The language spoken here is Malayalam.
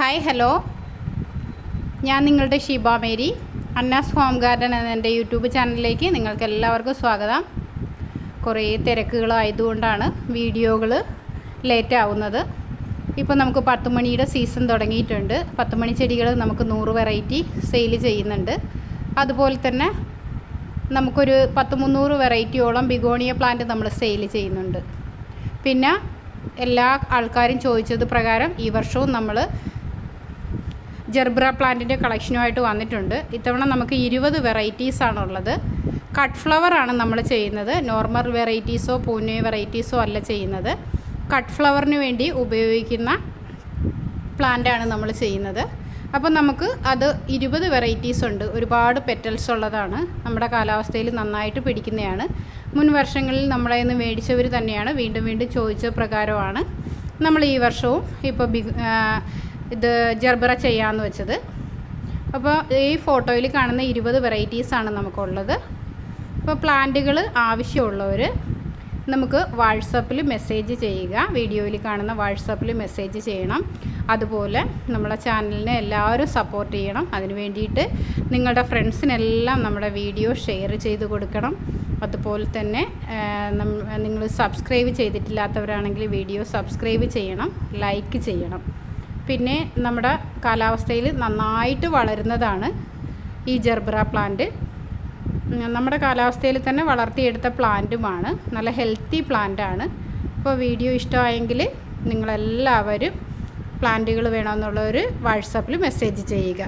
ഹായ് ഹലോ ഞാൻ നിങ്ങളുടെ Sheeba Mary Anna's home garden എന്ന എന്റെ യൂട്യൂബ് ചാനലിലേക്ക് നിങ്ങൾക്ക് എല്ലാവർക്കും സ്വാഗതം. കുറേ തിരക്കുകളായതുകൊണ്ടാണ് വീഡിയോകൾ ലേറ്റ് ആവുന്നത്. ഇപ്പോൾ നമുക്ക് പത്ത് മണിയുടെ സീസൺ തുടങ്ങിയിട്ടുണ്ട്. പത്ത് മണി ചെടികൾ നമുക്ക് നൂറ് വെറൈറ്റി സെയിൽ ചെയ്യുന്നുണ്ട്. അതുപോലെ തന്നെ നമുക്കൊരു പത്ത് മുന്നൂറ് വെറൈറ്റിയോളം ബിഗോണിയ പ്ലാന്റ് നമ്മൾ സെയിൽ ചെയ്യുന്നുണ്ട്. പിന്നെ എല്ലാ ആൾക്കാരും ചോദിച്ചത് പ്രകാരം ഈ വർഷവും നമ്മൾ ജെർബ്ര പ്ലാന്റിന്റെ കളക്ഷനുമായിട്ട് വന്നിട്ടുണ്ട്. ഇത്തവണ നമുക്ക് ഇരുപത് വെറൈറ്റീസാണുള്ളത് കട്ട് ഫ്ലവർ ആണ് നമ്മൾ ചെയ്യുന്നത്. നോർമൽ വെറൈറ്റീസോ പൂനെ വെറൈറ്റീസോ അല്ല ചെയ്യുന്നത്. കട്ട് ഫ്ലവറിന് വേണ്ടി ഉപയോഗിക്കുന്ന പ്ലാന്റാണ് നമ്മൾ ചെയ്യുന്നത്. അപ്പോൾ നമുക്ക് അത് ഇരുപത് വെറൈറ്റീസ് ഉണ്ട്. ഒരുപാട് പെറ്റൽസ് ഉള്ളതാണ്. നമ്മുടെ കാലാവസ്ഥയിൽ നന്നായിട്ട് പിടിക്കുന്നതാണ് മുൻ വർഷങ്ങളിൽ നമ്മളെ നിന്ന് മേടിച്ചവർ തന്നെയാണ്. വീണ്ടും വീണ്ടും ചോദിച്ച പ്രകാരമാണ്. നമ്മൾ ഈ വർഷവും ഇപ്പോൾ ഇത് ജർബറ ചെയ്യാമെന്ന് വെച്ചത്. അപ്പോൾ ഈ ഫോട്ടോയിൽ കാണുന്ന ഇരുപത് വെറൈറ്റീസാണ് നമുക്കുള്ളത്. അപ്പോൾ പ്ലാന്റുകൾ ആവശ്യമുള്ളവർ നമുക്ക് വാട്സപ്പിൽ മെസ്സേജ് ചെയ്യുക. വീഡിയോയിൽ കാണുന്ന വാട്സപ്പിൽ മെസ്സേജ് ചെയ്യണം. അതുപോലെ നമ്മുടെ ചാനലിനെ എല്ലാവരും സപ്പോർട്ട് ചെയ്യണം. അതിന് വേണ്ടിയിട്ട് നിങ്ങളുടെ ഫ്രണ്ട്സിനെല്ലാം നമ്മുടെ വീഡിയോ ഷെയർ ചെയ്ത് കൊടുക്കണം. അതുപോലെ തന്നെ നിങ്ങൾ സബ്സ്ക്രൈബ് ചെയ്തിട്ടില്ലാത്തവരാണെങ്കിൽ വീഡിയോ സബ്സ്ക്രൈബ് ചെയ്യണം. ലൈക്ക് ചെയ്യണം. പിന്നെ നമ്മുടെ കാലാവസ്ഥയിൽ നന്നായിട്ട് വളരുന്നതാണ് ഈ ജർബ്ര പ്ലാന്റ്. നമ്മുടെ കാലാവസ്ഥയിൽ തന്നെ വളർത്തിയെടുത്ത പ്ലാന്റുമാണ്. നല്ല ഹെൽത്തി പ്ലാന്റാണ്. അപ്പോൾ വീഡിയോ ഇഷ്ടമായെങ്കിൽ നിങ്ങളെല്ലാവരും പ്ലാന്റുകൾ വേണമെന്നുള്ളവർ വാട്സാപ്പിൽ മെസ്സേജ് ചെയ്യുക.